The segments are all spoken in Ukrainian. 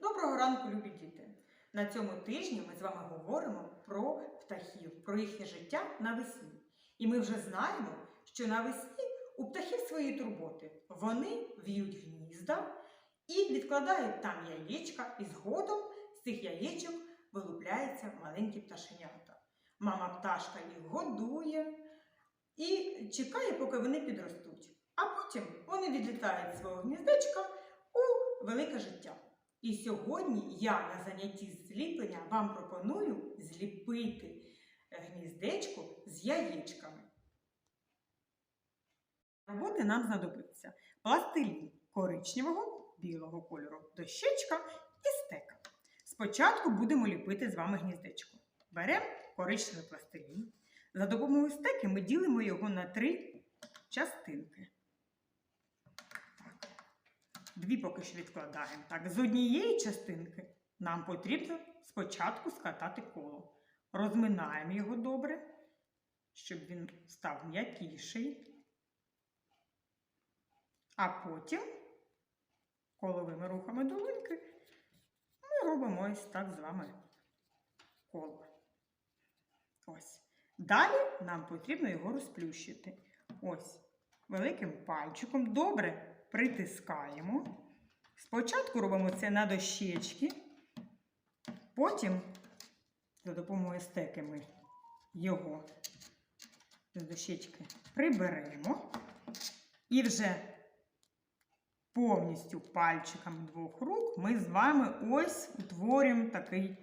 Доброго ранку, любі діти! На цьому тижні ми з вами говоримо про птахів, про їхнє життя навесні. І ми вже знаємо, що навесні у птахів свої турботи. Вони в'ють гнізда і відкладають там яєчка, і згодом з цих яєчок вилупляються маленькі пташенята. Мама пташка їх годує і чекає, поки вони підростуть. А потім вони відлітають з свого гніздечка у велике життя. І сьогодні я на занятті з зліплення вам пропоную зліпити гніздечко з яєчками. Роботи нам знадобиться пластилін коричневого, білого кольору, дощечка і стека. Спочатку будемо ліпити з вами гніздечко. Беремо коричневий пластилін. За допомогою стеки ми ділимо його на три частинки. Дві поки що відкладаємо. Так, з однієї частинки нам потрібно спочатку скатати коло. Розминаємо його добре, щоб він став м'якіший. А потім коловими рухами долоньки ми робимо ось так з вами коло. Ось. Далі нам потрібно його розплющити. Ось великим пальчиком добре притискаємо. Спочатку робимо це на дощечки, потім за допомогою стеки ми його з дощечки приберемо і вже повністю пальчиками двох рук ми з вами ось утворюємо такий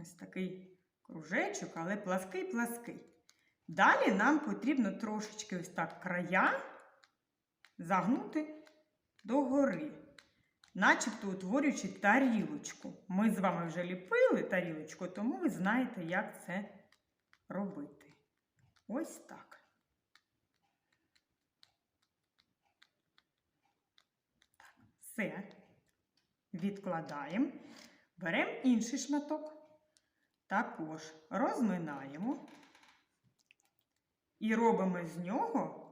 ось такий кружечок, але плаский-плаский. Далі нам потрібно трошечки ось так края загнути догори, начебто утворюючи тарілочку. Ми з вами вже ліпили тарілочку, тому ви знаєте, як це робити. Ось так. Все. Відкладаємо. Беремо інший шматок. Також розминаємо і робимо з нього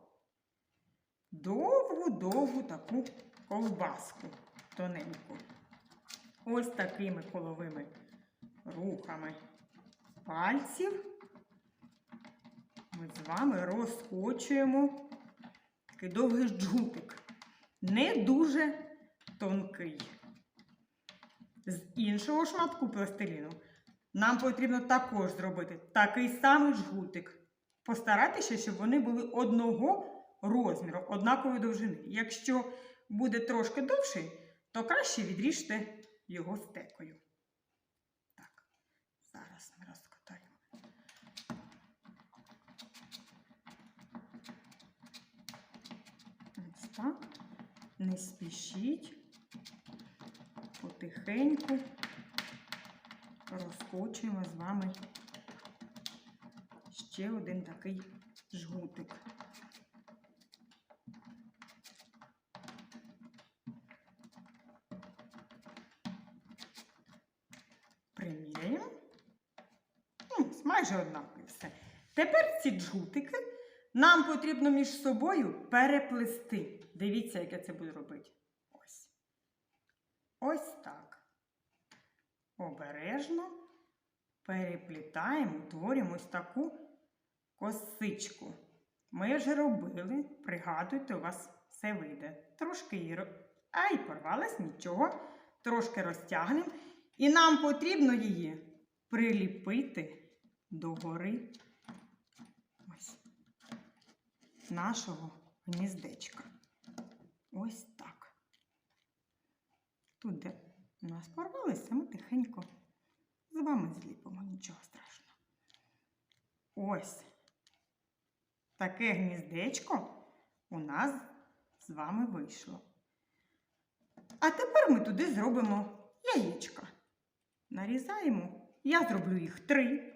довгу-довгу таку ковбаску тоненьку. Ось такими коловими рухами пальців ми з вами розкочуємо такий довгий джгутик. Не дуже тонкий. З іншого шматку пластиліну нам потрібно також зробити такий самий жгутик. Постарайтеся, щоб вони були одного розміру, однакової довжини. Якщо буде трошки довший, то краще відріжте його стекою. Так, зараз ми розкатаємо. Ось так. Не спішіть, потихеньку розкочуємо з вами ще один такий жгутик. Приміряємо. Ну, майже однакові все. Тепер ці джгутики нам потрібно між собою переплести. Дивіться, як я це буду робити. Ось. Ось так. Обережно переплітаємо, утворюємо ось таку косичку. Ми вже робили, пригадуйте, у вас все вийде. Трошки її Ай, порвалась, нічого. Трошки розтягнемо. І нам потрібно її приліпити до гори ось нашого гніздечка. Ось так. Тут, де у нас порвалося, ми тихенько з вами зліпимо, нічого страшного. Ось таке гніздечко у нас з вами вийшло. А тепер ми туди зробимо яєчка. Нарізаємо. Я зроблю їх три,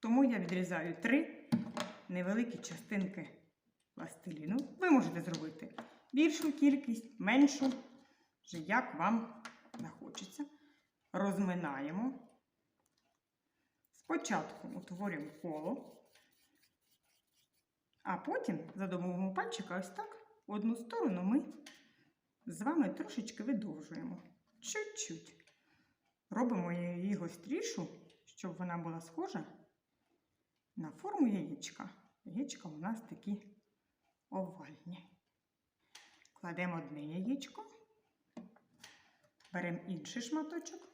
тому я відрізаю три невеликі частинки пластиліну. Ви можете зробити більшу кількість, меншу, вже як вам захочеться. Розминаємо. Спочатку утворюємо коло, а потім за допомогою пальчика ось так одну сторону ми з вами трошечки видовжуємо. Чуть-чуть. Робимо її гострішу, щоб вона була схожа на форму яєчка. Яєчка у нас такі овальні. Кладемо одне яєчко, беремо інший шматочок.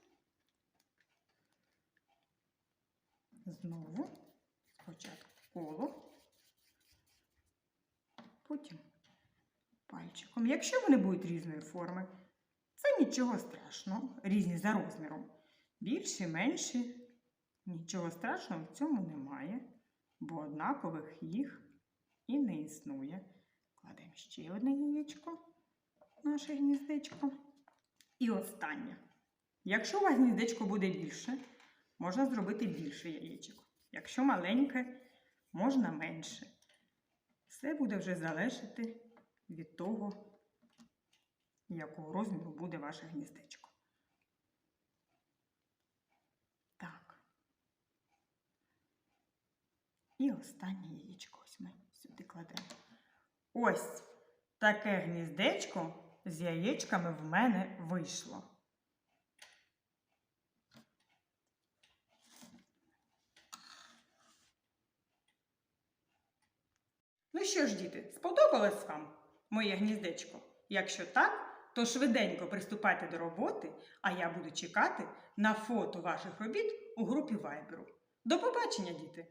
Знову спочатку коло, потім пальчиком. Якщо вони будуть різної форми, це нічого страшного, різні за розміром. Більші, менші, нічого страшного в цьому немає, бо однакових їх і не існує. Кладемо ще одне яєчко, наше гніздечко. І останнє. Якщо у вас гніздечко буде більше, можна зробити більше яєчок. Якщо маленьке, можна менше. Все буде вже залежати від того, якого розміру буде ваше гніздечко. Так. І останнє яєчко ось ми сюди кладемо. Ось таке гніздечко з яєчками в мене вийшло. Ну що ж, діти, сподобалось вам моє гніздечко? Якщо так, то швиденько приступайте до роботи, а я буду чекати на фото ваших робіт у групі Viber. До побачення, діти!